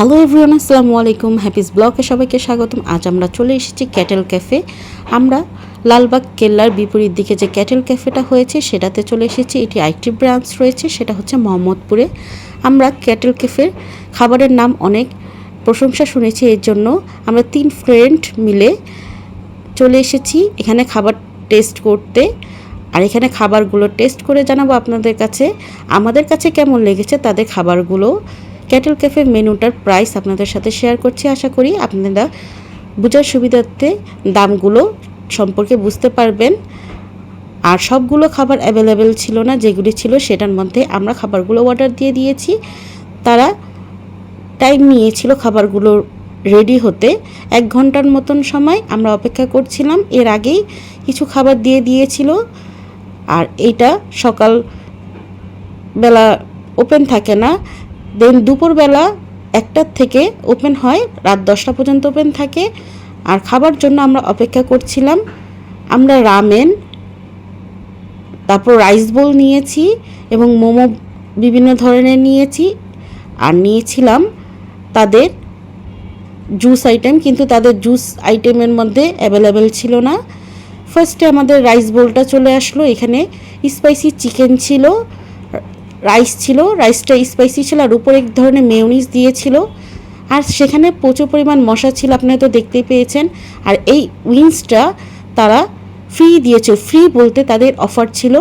Hello everyone আসসালামু আলাইকুম। Happy's ব্লগে সবাইকে স্বাগতম। আজ আমরা চলে এসেছি ক্যাটেল ক্যাফে আমরা লালবাগ কেল্লার বিপরীত দিকে যে ক্যাটেল ক্যাফেটা হয়েছে, সেটাতে চলে এসেছি। এটি আরেকটি ব্রাঞ্চ রয়েছে, সেটা হচ্ছে মোহাম্মদপুরে। আমরা ক্যাটেল ক্যাফের খাবারের নাম অনেক প্রশংসা শুনেছি, এর জন্য আমরা তিন ফ্রেন্ড মিলে চলে এসেছি এখানে খাবার টেস্ট করতে। আর এখানে খাবারগুলো টেস্ট করে জানাব আপনাদের কাছে। আমাদের কাছে কেমন লেগেছে তাদের খাবারগুলো? ক্যাটেল ক্যাফে মেনুটার প্রাইস আপনাদের সাথে শেয়ার করছি। আশা করি আপনারা বোঝার সুবিধার্থে দামগুলো সম্পর্কে বুঝতে পারবেন। আর সবগুলো খাবার অ্যাভেলেবেল ছিল না, যেগুলি ছিল সেটার মধ্যে আমরা খাবারগুলো অর্ডার দিয়ে দিয়েছি। তারা টাইম নিয়েছিল খাবারগুলো রেডি হতে। এক ঘণ্টার মতন সময় আমরা অপেক্ষা করছিলাম। এর আগেই কিছু খাবার দিয়ে দিয়েছিল। আর এইটা সকাল বেলা ওপেন থাকে না। দেন দুপুরবেলা একটার থেকে ওপেন হয়, রাত দশটা পর্যন্ত ওপেন থাকে। আর খাবার জন্য আমরা অপেক্ষা করছিলাম। আমরা রামেন তারপর রাইস বোল নিয়েছি এবং মোমো বিভিন্ন ধরনের নিয়েছি। আর নিয়েছিলাম তাদের জুস আইটেম কিন্তু তাদের জুস আইটেমের মধ্যে অ্যাভেলেবেল ছিল না। ফার্স্টে আমাদের রাইস বোলটা চলে আসলো। এখানে স্পাইসি চিকেন ছিল। রাইস ছিল রাইসটা স্পাইসি ছিল আর উপরে এক ধরনের মেয়নিজ দিয়েছিল। আর সেখানে প্রচুর পরিমাণ মশা ছিল, আপনারা তো দেখতেই পেয়েছেন। আর এই উইংসটা তারা ফ্রি দিয়েছে ফ্রি বলতে তাদের অফার ছিল।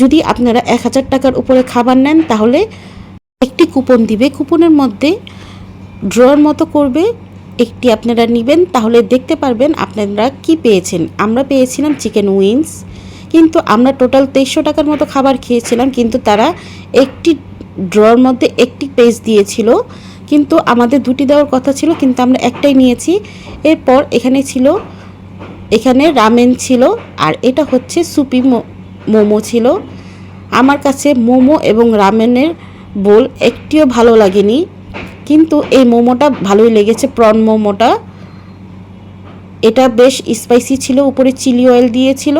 যদি আপনারা এক হাজার টাকার উপরে খাবার নেন, তাহলে একটি কুপন দিবে। কুপনের মধ্যে ড্রর মতো করবে, একটি আপনারা নেবেন, তাহলে দেখতে পারবেন আপনারা কি পেয়েছেন। আমরা পেয়েছিলাম চিকেন উইংস কিন্তু আমরা টোটাল তেইশশো টাকার মতো খাবার খেয়েছিলাম, কিন্তু তারা একটি ড্রর মধ্যে একটি পেজ দিয়েছিল। কিন্তু আমাদের দুটি দেওয়ার কথা ছিল, কিন্তু আমরা একটাই নিয়েছি। এরপর এখানে ছিল, এখানে রামেন ছিল, আর এটা হচ্ছে সুপি মোমো ছিল। আমার কাছে মোমো এবং রামেনের বোল একটিও ভালো লাগেনি, কিন্তু এই মোমোটা ভালোই লেগেছে প্রন মোমোটা। এটা বেশ স্পাইসি ছিল, উপরে চিলি অয়েল দিয়েছিল।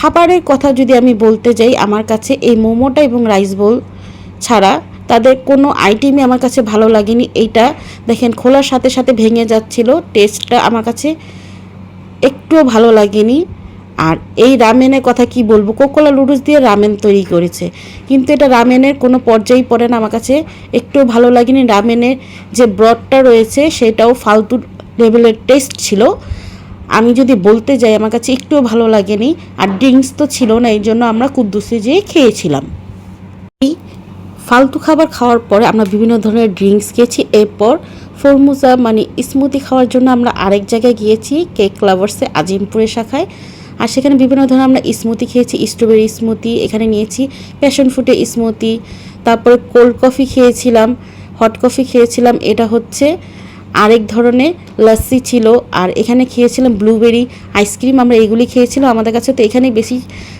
খাবারের কথা যদি আমি বলতে যাই, আমার কাছে এই মোমোটা এবং রাইস বোল ছাড়া তাদের কোনো আইটেমই আমার কাছে ভালো লাগেনি। এইটা দেখেন খোলার সাথে সাথে ভেঙে যাচ্ছিল টেস্টটা আমার কাছে একটুও ভালো লাগেনি। আর এই রামেনের কথা কি বলব? কোকোলা লুডুস দিয়ে রামেন তৈরি করেছে। কিন্তু এটা রামেনের কোনো পর্যায়েই পড়ে না, আমার কাছে একটুও ভালো লাগেনি। রামেনের যে ব্রডটা রয়েছে, সেটাও ফালতু লেভেলের টেস্ট ছিল। আমি যদি বলতে যাই, আমার কাছে একটুও ভালো লাগেনি। আর ড্রিঙ্কস তো ছিল না, এই জন্য আমরা কুদ্দুসে যেয়ে খেয়েছিলাম। এই ফালতু খাবার খাওয়ার পরে আমরা বিভিন্ন ধরনের ড্রিঙ্কস খেয়েছি। এরপর ফরমুজা মানে স্মুদি খাওয়ার জন্য আমরা আরেক জায়গায় গিয়েছি কেক লাভার্সে আজিমপুরে শাখায়। আর সেখানে বিভিন্ন ধরনের আমরা স্মুতি খেয়েছি স্ট্রবেরি স্মুতি এখানে নিয়েছি প্যাশন ফুটে স্মুতি তারপরে কোল্ড কফি খেয়েছিলাম হট কফি খেয়েছিলাম। এটা হচ্ছে আরেক ধরনের লস্যি ছিল। আর এখানে খেয়েছিলাম ব্লুবেরি আইসক্রিম আমরা এগুলি খেয়েছিলাম। আমাদের কাছে তো এখানেই বেশি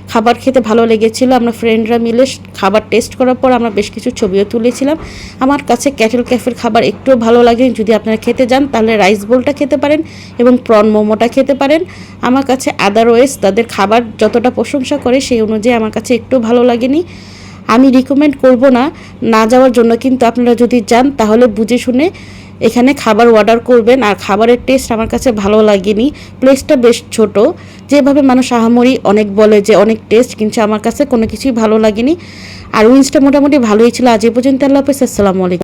খাবার খেতে ভালো লেগেছিলো। আমরা ফ্রেন্ডরা মিলে খাবার টেস্ট করার পর আমরা বেশ কিছু ছবিও তুলেছিলাম। আমার কাছে ক্যাটেল ক্যাফের খাবার একটুও ভালো লাগে যদি আপনারা খেতে যান, তাহলে রাইস বোলটা খেতে পারেন এবং প্রন মোমোটা খেতে পারেন। আমার কাছে আদারওয়াইজ তাদের খাবার যতটা প্রশংসা করে, সেই অনুযায়ী আমার কাছে একটু ভালো লাগেনি। আমি রিকমেন্ড করব না না যাওয়ার জন্য। কিন্তু আপনারা যদি যান, তাহলে বুঝে শুনে এখানে খাবার অর্ডার করবেন আর খাবারের টেস্ট আমার কাছে ভালো লাগেনি। প্লেসটা বেশ ছোট। যেভাবে মানুষ আহামরি অনেক বলে যে অনেক টেস্ট কিন্তু আমার কাছে কোনো কিছুই ভালো লাগেনি। আর উইন্সটা মোটামুটি ভালোই ছিল। আজ পর্যন্ত আল্লাহ হাফেজ। আসসালামু আলাইকুম।